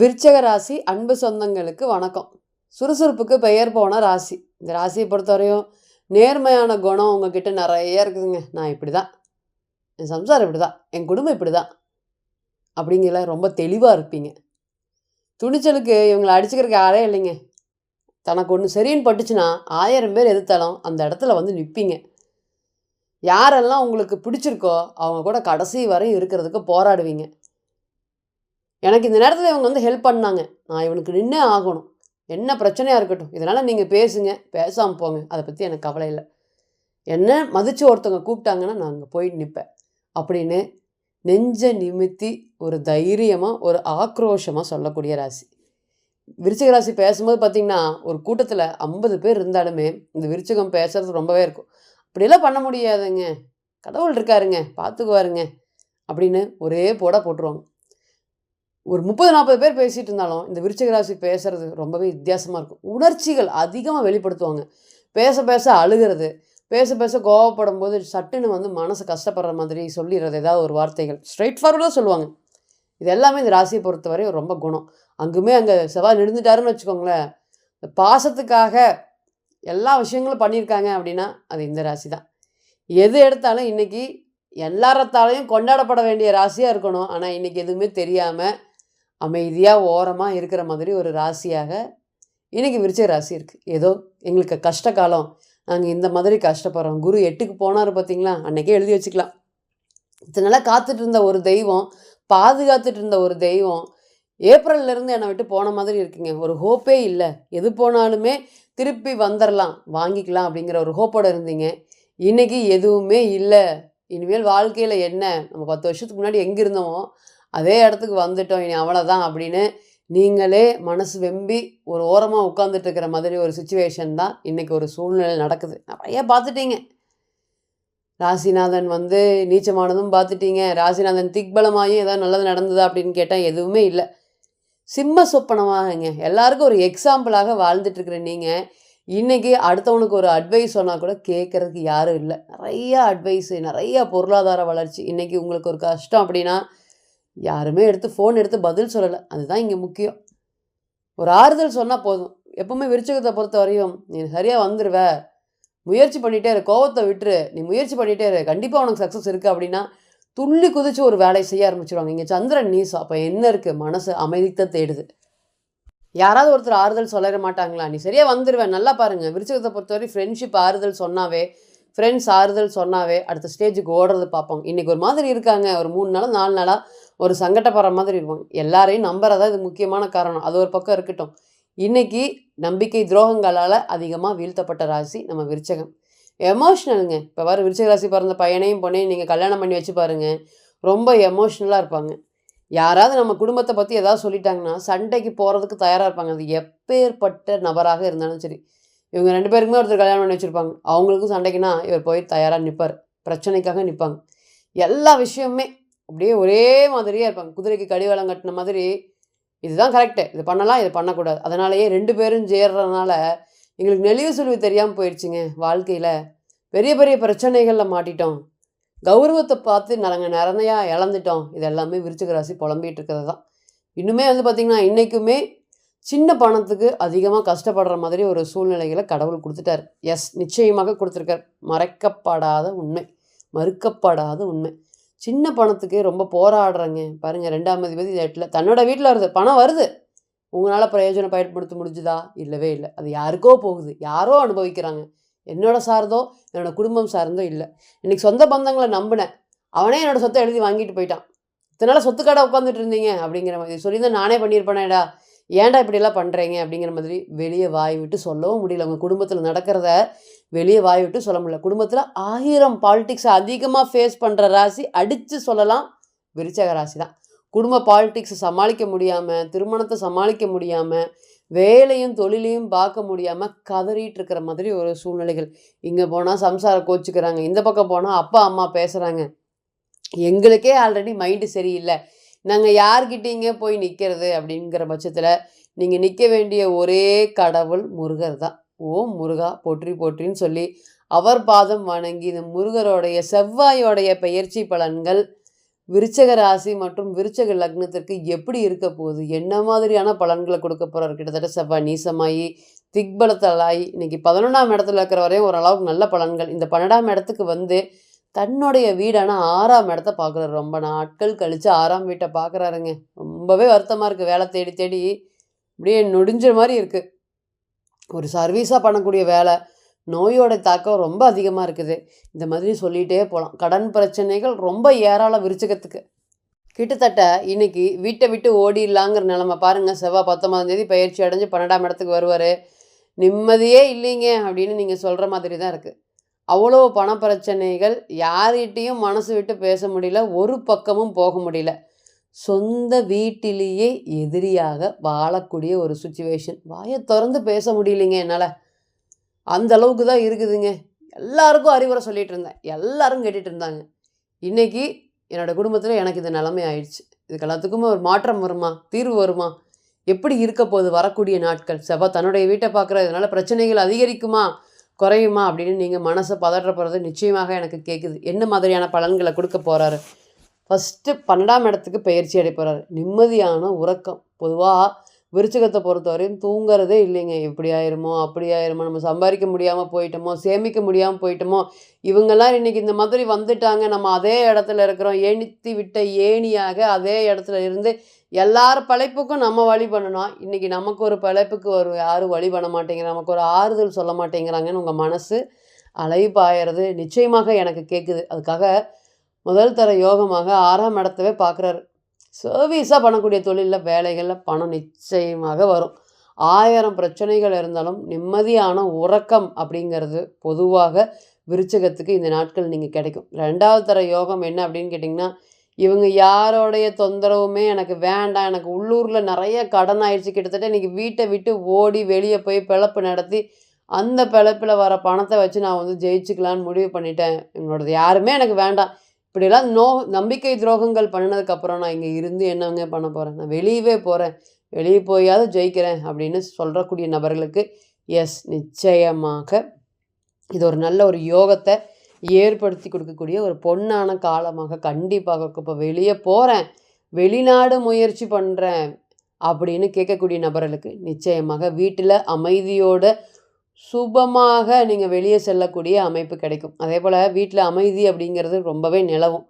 விருச்சக ராசி அன்பு சொந்தங்களுக்கு வணக்கம். சுறுசுறுப்புக்கு பெயர் போன ராசி. இந்த ராசியை பொறுத்தவரையும் நேர்மையான குணம் உங்ககிட்ட நிறைய இருக்குதுங்க. நான் இப்படி தான் என் சம்சாரம் இப்படி தான் என் குடும்பம் இப்படி தான் அப்படிங்கிற ரொம்ப தெளிவாக இருப்பீங்க. துணிச்சலுக்கு இவங்களை அடிச்சுக்கிறதுக்கு யாரே இல்லைங்க. தனக்கு ஒன்று சரின்னு பட்டுச்சுன்னா ஆயிரம் பேர் எதிர்த்தாலும் அந்த இடத்துல வந்து நிற்பீங்க யாரெல்லாம் உங்களுக்கு பிடிச்சிருக்கோ அவங்க கூட கடைசி வரையும் இருக்கிறதுக்கு போராடுவீங்க. எனக்கு இந்த நேரத்தில் இவங்க வந்து ஹெல்ப் பண்ணாங்க. நான் இவனுக்கு நின்னே ஆகணும். என்ன பிரச்சனையாக இருக்கட்டும். இதனால் நீங்கள் பேசுங்க. பேசாமல் போங்க. அதை பற்றி எனக்கு கவலை இல்லை. என்ன மதித்து ஒருத்தவங்க கூப்பிட்டாங்கன்னா நான் அங்கே போயிட்டு நிற்பேன் அப்படின்னு நெஞ்ச நிமித்தி ஒரு தைரியமாக ஒரு ஆக்ரோஷமாக சொல்லக்கூடிய ராசி. விருச்சிக ராசி பேசும்போது பார்த்திங்கன்னா ஒரு கூட்டத்தில் ஐம்பது பேர் இருந்தாலுமே இந்த விருச்சிகம் பேசுறது ரொம்பவே இருக்கும். அப்படியெல்லாம் பண்ண முடியாதுங்க. கடவுள் இருக்காருங்க. பார்த்துக்குவாருங்க அப்படின்னு ஒரே போட போட்டுருவாங்க. ஒரு முப்பது நாற்பது பேர் பேசிகிட்டு இருந்தாலும் இந்த விருச்சிக ராசி பேசுகிறது ரொம்பவே வித்தியாசமாக இருக்கும். உணர்ச்சிகள் அதிகமாக வெளிப்படுத்துவாங்க. பேச பேச அழுகிறது. பேச பேச கோவப்படும் போது சட்டுன்னு வந்து மனசு கஷ்டப்படுற மாதிரி சொல்லிடுறது ஏதாவது ஒரு வார்த்தைகள். ஸ்ட்ரைட் ஃபார்வர்டாக சொல்லுவாங்க. இது எல்லாமே இந்த ராசியை பொறுத்தவரை ரொம்ப குணம். அங்குமே அங்கே செவ்வாய் நிறுந்துட்டாருன்னு வச்சுக்கோங்களேன். இந்த பாசத்துக்காக எல்லா விஷயங்களும் பண்ணியிருக்காங்க அப்படின்னா அது இந்த ராசி தான். எது எடுத்தாலும் இன்றைக்கி எல்லாரத்தாலையும் கொண்டாடப்பட வேண்டிய ராசியாக இருக்கணும். ஆனால் இன்றைக்கி எதுவுமே தெரியாமல் அமைதியாக ஓரமாக இருக்கிற மாதிரி ஒரு ராசியாக இன்றைக்கி விருச்ச ராசி இருக்குது ஏதோ எங்களுக்கு கஷ்ட காலம். நாங்கள் இந்த மாதிரி கஷ்டப்படுறோம். குரு எட்டுக்கு போனார் பார்த்தீங்களா அன்றைக்கே எழுதி வச்சுக்கலாம். இதனால் காத்துட்டு இருந்த ஒரு தெய்வம் பாதுகாத்துட்டு இருந்த ஒரு தெய்வம் ஏப்ரல்லேருந்து என்னை விட்டு போன மாதிரி இருக்குங்க. ஒரு ஹோப்பே இல்லை. எது போனாலுமே திருப்பி வந்துடலாம் வாங்கிக்கலாம் அப்படிங்கிற ஒரு ஹோப்போடு இருந்தீங்க. இன்றைக்கி எதுவுமே இல்லை. இனிமேல் வாழ்க்கையில் என்ன? நம்ம பத்து வருஷத்துக்கு முன்னாடி எங்கே இருந்தோமோ அதே இடத்துக்கு வந்துட்டோம் இனி அவ்வளோதான் அப்படின்னு நீங்களே மனசு வெம்பி ஒரு ஓரமாக உட்காந்துட்டு இருக்கிற மாதிரி ஒரு சுச்சுவேஷன் தான் இன்றைக்கி ஒரு சூழ்நிலை நடக்குது. நிறைய பார்த்துட்டீங்க. ராசிநாதன் வந்து நீச்சமானதும் பார்த்துட்டீங்க. ராசிநாதன் திக்பலமாயும் ஏதாவது நல்லது நடந்ததா அப்படின்னு கேட்டால் எதுவுமே இல்லை. சிம்ம சொப்பனமாகங்க. எல்லாருக்கும் ஒரு எக்ஸாம்பிளாக வாழ்ந்துட்டுருக்குற நீங்கள் இன்றைக்கி அடுத்தவனுக்கு ஒரு அட்வைஸ் சொன்னால் கூட கேட்குறதுக்கு யாரும் இல்லை. நிறையா அட்வைஸு நிறையா பொருளாதார வளர்ச்சி. இன்றைக்கி உங்களுக்கு ஒரு கஷ்டம் அப்படின்னா யாருமே எடுத்து ஃபோன் எடுத்து பதில் சொல்லலை. அதுதான் இங்கே முக்கியம். ஒரு ஆறுதல் சொன்னால் போதும். எப்பவுமே விருச்சகத்தை பொறுத்த வரையும் நீ சரியாக வந்துடுவ முயற்சி பண்ணிகிட்டே இரு. கோவத்தை விட்டுரு. நீ முயற்சி பண்ணிகிட்டே இரு. கண்டிப்பாக உனக்கு சக்ஸஸ் இருக்குது அப்படின்னா துள்ளி குதிச்சு ஒரு வேலையை செய்ய ஆரம்பிச்சிருவாங்க. இங்கே சந்திரன் நீசம் அப்போ என்ன இருக்குது மனசு அமைதித்த தேடுது. யாராவது ஒருத்தர் ஆறுதல் சொல்லிட மாட்டாங்களா? நீ சரியாக வந்துடுவேன் நல்லா பாருங்கள் விருச்சகத்தை பொறுத்தவரை ஃப்ரெண்ட்ஷிப் ஆறுதல் சொன்னாவே ஃப்ரெண்ட்ஸ் ஆறுதல் சொன்னாவே அடுத்த ஸ்டேஜுக்கு ஓடுறது பார்ப்போம். இன்றைக்கி ஒரு மாதிரி இருக்காங்க. ஒரு மூணு நாளாக நாலு நாளாக ஒரு சங்கடப்படுற மாதிரி இருப்பாங்க எல்லாரையும் நம்புறதா இது முக்கியமான காரணம். அது ஒரு பக்கம் இருக்கட்டும். இன்னைக்கு நம்பிக்கை துரோகங்களால் அதிகமாக வீழ்த்தப்பட்ட ராசி நம்ம விருச்சகம். எமோஷ்னலுங்க இப்போ வர விருச்சக ராசி பிறந்த பையனையும் பொண்ணையும் நீங்கள் கல்யாணம் பண்ணி வச்சு பாருங்கள் ரொம்ப எமோஷ்னலாக இருப்பாங்க. யாராவது நம்ம குடும்பத்தை பற்றி ஏதாவது சொல்லிட்டாங்கன்னா சண்டைக்கு போகிறதுக்கு தயாராக இருப்பாங்க. அது எப்பேற்பட்ட நபராக இருந்தாலும் சரி. இவங்க ரெண்டு பேருக்குமே ஒருத்தர் கல்யாணம் பண்ணி வச்சுருப்பாங்க. அவங்களுக்கும் சண்டைக்குன்னா இவர் போய் தயாராக நிற்பார் பிரச்சனைக்காக நிற்பாங்க எல்லா விஷயமுமே அப்படியே ஒரே மாதிரியே இருப்பாங்க. குதிரைக்கு கடிவாளம் கட்டின மாதிரி. இதுதான் கரெக்டு இது பண்ணலாம் இது பண்ணக்கூடாது. அதனாலேயே ரெண்டு பேரும் சேர்றதுனால எங்களுக்கு நெளிவு சுழிவு தெரியாமல் போயிடுச்சுங்க வாழ்க்கையில். பெரிய பெரிய பிரச்சனைகளில் மாட்டிட்டோம். கௌரவத்தை பார்த்து நாங்கள் நிறையா இழந்துட்டோம். இது எல்லாமே விருச்சிக ராசி புலம்பிகிட்டு இருக்கிறது தான். இன்னுமே வந்து பார்த்திங்கன்னா இன்றைக்குமே சின்ன பணத்துக்கு அதிகமாக கஷ்டப்படுற மாதிரி ஒரு சூழ்நிலைகளை கடவுள் கொடுத்துட்டார். எஸ் நிச்சயமாக கொடுத்துருக்கார். மறைக்கப்படாத உண்மை. மறுக்கப்படாத உண்மை. சின்ன பணத்துக்கு ரொம்ப போராடுறேங்க. பாருங்கள் ரெண்டாம் அதிபதி எட்டில் தன்னோட வீட்டில் வருது பணம் வருது. உங்களால் பிரயோஜனம் பயன்படுத்த முடிஞ்சுதா? இல்லவே இல்லை. அது யாருக்கோ போகுது. யாரோ அனுபவிக்கிறாங்க. என்னோட சார்ந்தோ என்னோடய குடும்பம் சார்ந்தோ இல்லை. இன்றைக்கி சொந்த பந்தங்களை நம்பினேன். அவனே என்னோடய சொத்தை எழுதி வாங்கிட்டு போயிட்டான். இதனால் சொத்து உட்காந்துட்டு இருந்தீங்க? அப்படிங்கிற மாதிரி சொல்லியிருந்தேன் நானே பண்ணியிருப்பேனேடா. ஏன்டா இப்படிலாம் பண்ணுறீங்க அப்படிங்கிற மாதிரி வெளியே வாய் விட்டு சொல்லவும் முடியல. உங்கள் குடும்பத்தில் நடக்கிறத வெளியே வாய் விட்டு சொல்ல முடியல. குடும்பத்தில் ஆயிரம் பாலிடிக்ஸ் அதிகமாக ஃபேஸ் பண்ணுற ராசி அடித்து சொல்லலாம். விருச்சக ராசி தான் குடும்ப பாலிடிக்ஸை சமாளிக்க முடியாமல் திருமணத்தை சமாளிக்க முடியாமல் வேலையும் தொழிலையும் பார்க்க முடியாமல் கதறிட்டு இருக்கிற மாதிரி ஒரு சூழ்நிலைகள். இங்கே போனால் சம்சாரம் கோச்சிக்கிறாங்க. இந்த பக்கம் போனால் அப்பா அம்மா பேசுகிறாங்க எங்களுக்கே ஆல்ரெடி மைண்டு சரியில்லை. நாங்கள் யார்கிட்டீங்க போய் நிற்கிறது அப்படிங்கிற பட்சத்தில் நீங்கள் நிற்க வேண்டிய ஒரே கடவுள் முருகர் தான். ஓம் முருகா போற்றி போற்றின்னு சொல்லி அவர் பாதம் வணங்கி இந்த முருகரோடைய செவ்வாயோடைய பெயர்ச்சி பலன்கள் விருச்சக ராசி மற்றும் விருச்சக லக்னத்திற்கு எப்படி இருக்க போகுது? என்ன மாதிரியான பலன்களை கொடுக்க போகிறார் கிட்டத்தட்ட செவ்வாய் நீசமாயி திக்பலத்தலாகி இன்னைக்கு பதினொன்றாம் இடத்துல இருக்கிற வரையும் ஓரளவுக்கு நல்ல பலன்கள். இந்த பன்னெண்டாம் இடத்துக்கு வந்து தன்னுடைய வீடான ஆறாம் இடத்த பார்க்குறாரு. ரொம்ப நாட்கள் கழித்து ஆறாம் வீட்டை பார்க்குறாருங்க. ரொம்பவே வருத்தமாக இருக்குது வேலை தேடி தேடி இப்படியே நொடிஞ்ச மாதிரி இருக்குது ஒரு சர்வீஸாக பண்ணக்கூடிய வேலை நோயோட தாக்கம் ரொம்ப அதிகமாக இருக்குது. இந்த மாதிரி சொல்லிகிட்டே போகலாம் கடன் பிரச்சனைகள் ரொம்ப ஏராளம் விரிச்சுக்கிறதுக்கு. கிட்டத்தட்ட இன்றைக்கி வீட்டை விட்டு ஓடிடலாங்கிற நிலமை. பாருங்கள் செவ்வாய் பத்தொன்பதாம் தேதி பயிற்சி அடைஞ்சு பன்னெண்டாம் இடத்துக்கு வருவார். நிம்மதியே இல்லைங்க அப்படின்னு நீங்கள் சொல்கிற மாதிரி தான் இருக்குது அவ்வளோ பண பிரச்சனைகள் யார்கிட்டையும் மனசு விட்டு பேச முடியல ஒரு பக்கமும் போக முடியல. சொந்த வீட்டிலேயே எதிரியாக வாழக்கூடிய ஒரு சுச்சுவேஷன் வாயை திறந்து பேச முடியலைங்க என்னால். அந்த அளவுக்கு தான் இருக்குதுங்க. எல்லாருக்கும் அறிவுரை சொல்லிட்டு இருந்தேன். எல்லாரும் கேட்டுட்டு இருந்தாங்க. இன்றைக்கி என்னோட குடும்பத்தில் எனக்கு இது நிலைமை ஆயிடுச்சு. இதுக்கு எல்லாத்துக்குமே ஒரு மாற்றம் வருமா? தீர்வு வருமா? எப்படி இருக்க போகுது? வரக்கூடிய நாட்கள். செவ்வாய் தன்னுடைய வீட்டை பார்க்குற இதனால் பிரச்சனைகள் அதிகரிக்குமா? குறையுமா அப்படின்னு நீங்கள் மனசை பதற்றப்படுறது நிச்சயமாக எனக்கு கேட்குது என்ன மாதிரியான பலன்களை கொடுக்க போகிறாரு ஃபஸ்ட்டு பன்னெண்டாம் இடத்துக்கு பயிற்சி அடை போகிறாரு நிம்மதியான உறக்கம். பொதுவாக விருச்சகத்தை பொறுத்தவரையும் தூங்குறதே இல்லைங்க. இப்படி ஆயிருமோ அப்படி ஆயிருமோ நம்ம சம்பாதிக்க முடியாமல் போயிட்டோமோ சேமிக்க முடியாமல் போயிட்டோமோ இவங்கெல்லாம் இன்றைக்கி இந்த மாதிரி வந்துட்டாங்க. நம்ம அதே இடத்துல இருக்கிறோம். ஏணித்தி விட்ட ஏணியாக அதே இடத்துல இருந்து எல்லார் பழைப்புக்கும் நம்ம வழி பண்ணணும். இன்றைக்கி நமக்கு ஒரு பழைப்புக்கு ஒரு யாரும் வழி பண்ண மாட்டேங்கிறாங்க. நமக்கு ஒரு ஆறுதல் சொல்ல மாட்டேங்கிறாங்கன்னு உங்கள் மனசு அலைபாயறது நிச்சயமாக எனக்கு கேட்குது அதுக்காக முதல் தர யோகமாக ஆறாம் இடத்தவே பார்க்குறாரு சர்வீஸாக பண்ணக்கூடிய தொழிலில் வேலைகளில் பணம் நிச்சயமாக வரும். ஆயிரம் பிரச்சனைகள் இருந்தாலும் நிம்மதியான உறக்கம் அப்படிங்கிறது பொதுவாக விருச்சகத்துக்கு இந்த நாட்கள் நீங்கள் கிடைக்கும். ரெண்டாவது தர யோகம் என்ன அப்படின்னு கேட்டிங்கன்னா இவங்க யாரோடைய தொந்தரவுமே எனக்கு வேண்டாம். எனக்கு உள்ளூரில் நிறைய கடன் ஆயிடுச்சு. கிட்டத்தட்ட இன்றைக்கி வீட்டை விட்டு ஓடி வெளியே போய் பிழப்பு நடத்தி அந்த பிழப்பில் வர பணத்தை வச்சு நான் வந்து ஜெயிச்சுக்கலான்னு முடிவு பண்ணிட்டேன். என்னோடது யாருமே எனக்கு வேண்டாம். இப்படிலாம் நோ நம்பிக்கை துரோகங்கள் பண்ணினதுக்கப்புறம் நான் இங்கே இருந்து என்னங்க பண்ண போகிறேன் நான் வெளியவே போகிறேன் வெளியே போயாவது ஜெயிக்கிறேன் அப்படின்னு சொல்கிறக்கூடிய நபர்களுக்கு எஸ் நிச்சயமாக இது ஒரு நல்ல ஒரு யோகத்தை ஏற்படுத்தி கொடுக்கக்கூடிய ஒரு பொன்னான காலமாக கண்டிப்பாக இப்போ வெளியே போகிறேன் வெளிநாடு முயற்சி பண்ணுறேன் அப்படின்னு கேட்கக்கூடிய நபர்களுக்கு நிச்சயமாக வீட்டில் அமைதியோட சுபமாக நீங்கள் வெளியே செல்லக்கூடிய அமைப்பு கிடைக்கும். அதே போல் வீட்டில் அமைதி அப்படிங்கிறது ரொம்பவே நிலவும்.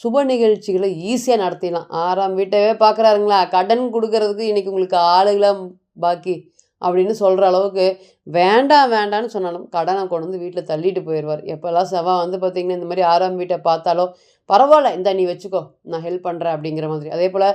சுப நிகழ்ச்சிகளை ஈஸியாக நடத்திடலாம். ஆறாம் வீட்டவே பார்க்குறாருங்களா கடன் கொடுக்கறதுக்கு இன்றைக்கி உங்களுக்கு ஆளுகளாக பாக்கி. அப்படின்னு சொல்கிற அளவுக்கு வேண்டாம் வேண்டான்னு சொன்னாலும் கடனை கொண்டு வந்து வீட்டில் தள்ளிட்டு போயிடுவார். எப்போல்லாம் செவ்வாய் வந்து பார்த்திங்கன்னா இந்த மாதிரி ஆறாம் வீட்டை பார்த்தாலோ பரவாயில்ல இந்த நீ வச்சுக்கோ நான் ஹெல்ப் பண்ணுறேன் அப்படிங்கிற மாதிரி. அதே போல்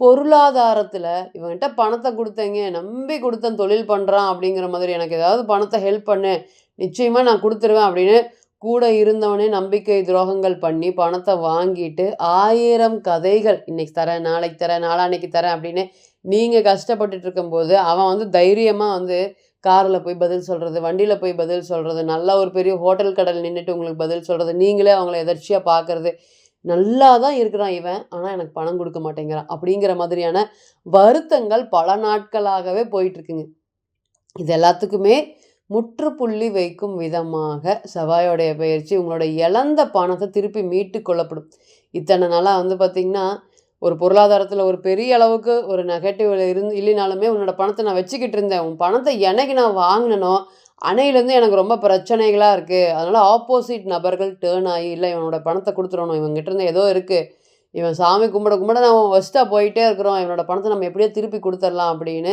பொருளாதாரத்தில் இவன்கிட்ட பணத்தை கொடுத்தேங்க நம்பி கொடுத்தேன் தொழில் பண்ணுறான் அப்படிங்கிற மாதிரி எனக்கு ஏதாவது பணத்தை ஹெல்ப் பண்ணு நிச்சயமாக நான் கொடுத்துருவேன் அப்படின்னு கூட இருந்தவனே நம்பிக்கை துரோகங்கள் பண்ணி பணத்தை வாங்கிட்டு ஆயிரம் கதைகள் இன்னைக்கு தரேன் நாளைக்கு தரேன் நாளான்னைக்கு தரேன் அப்படின்னு நீங்கள் கஷ்டப்பட்டுட்டு இருக்கும்போது அவன் வந்து தைரியமாக வந்து காரில் போய் பதில் சொல்கிறது வண்டியில் போய் பதில் சொல்கிறது நல்ல ஒரு பெரிய ஹோட்டல் கடல் நின்றுட்டு உங்களுக்கு பதில் சொல்கிறது நீங்களே அவங்கள எதர்ச்சியாக பார்க்குறது நல்லா தான் இருக்கிறான் இவன் ஆனால் எனக்கு பணம் கொடுக்க மாட்டேங்கிறான் அப்படிங்கிற மாதிரியான வருத்தங்கள் பல நாட்களாகவே போயிட்டுருக்குங்க இது எல்லாத்துக்குமே முற்றுப்புள்ளி வைக்கும் விதமாக செவ்வாயோடைய பயிற்சி உங்களோட இழந்த பணத்தை திருப்பி மீட்டு கொள்ளப்படும். இத்தனை நாளாக வந்து பார்த்திங்கன்னா ஒரு பொருளாதாரத்தில் ஒரு பெரிய அளவுக்கு ஒரு நெகட்டிவ் இருந்து இல்லைனாலுமே உன்னோட பணத்தை நான் வச்சுக்கிட்டு இருந்தேன். உன் பணத்தை என்னைக்கு நான் வாங்கினனோ அணையிலேருந்து எனக்கு ரொம்ப பிரச்சனைகளாக இருக்குது அதனால் ஆப்போசிட் நபர்கள் டேர்ன் ஆகி இல்லை இவனோட பணத்தை கொடுத்துடணும். இவங்ககிட்ட இருந்து ஏதோ இருக்குது இவன் சாமி கும்பிட கும்பிட நம்ம ஃபஸ்ட்டாக போயிட்டே இருக்கிறோம். இவனோட பணத்தை நம்ம எப்படியோ திருப்பி கொடுத்துடலாம் அப்படின்னு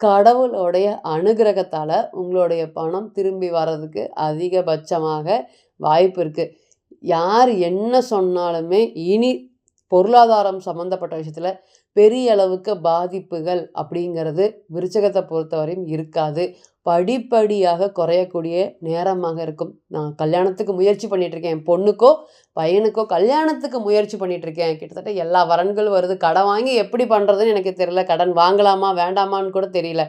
கடவுளுடைய அனுகிரகத்தால் உங்களுடைய பணம் திரும்பி வர்றதுக்கு அதிகபட்சமாக வாய்ப்பு இருக்குது யார் என்ன சொன்னாலுமே இனி பொருளாதாரம் சம்மந்தப்பட்ட விஷயத்தில் பெரிய அளவுக்கு பாதிப்புகள் அப்படிங்கிறது விருச்சகத்தை பொறுத்தவரையும் இருக்காது. படிப்படியாக குறையக்கூடிய நேரமாக இருக்கும். நான் கல்யாணத்துக்கு முயற்சி பண்ணிகிட்ருக்கேன் என் பொண்ணுக்கோ பையனுக்கோ கல்யாணத்துக்கு முயற்சி பண்ணிகிட்ருக்கேன் கிட்டத்தட்ட எல்லா வரன்கள் வருது. கடன் வாங்கி எப்படி பண்ணுறதுன்னு எனக்கு தெரியல. கடன் வாங்கலாமா வேண்டாமான்னு கூட தெரியல.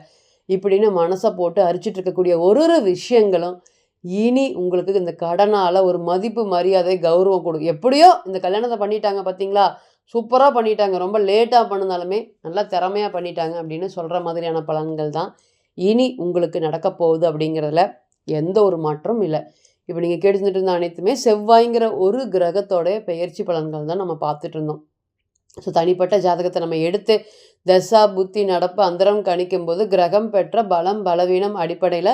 இப்படின்னு மனசை போட்டு அரிச்சிட்டு இருக்கக்கூடிய ஒரு ஒரு விஷயங்களும் இனி உங்களுக்கு இந்த கடனால் ஒரு மதிப்பு மரியாதை கௌரவம் கொடுக்கும் எப்படியோ இந்த கல்யாணத்தை பண்ணிட்டாங்க பார்த்தீங்களா சூப்பராக பண்ணிட்டாங்க. ரொம்ப லேட்டாக பண்ணுனாலுமே நல்லா திறமையாக பண்ணிட்டாங்க அப்படின்னு சொல்கிற மாதிரியான பலன்கள் தான் இனி உங்களுக்கு நடக்க போகுது அப்படிங்கிறதுல எந்த ஒரு மாற்றமும் இல்லை. இப்போ நீங்கள் கேட்டுட்டு இருந்த அனைத்துமே செவ்வாய்ங்கிற ஒரு கிரகத்தோடைய பெயர்ச்சி பலன்கள் தான் நம்ம பார்த்துட்டு இருந்தோம். ஸோ தனிப்பட்ட ஜாதகத்தை நம்ம எடுத்து தசா புத்தி நடப்பு அந்தரம் கணிக்கும்போது கிரகம் பெற்ற பலம் பலவீனம் அடிப்படையில்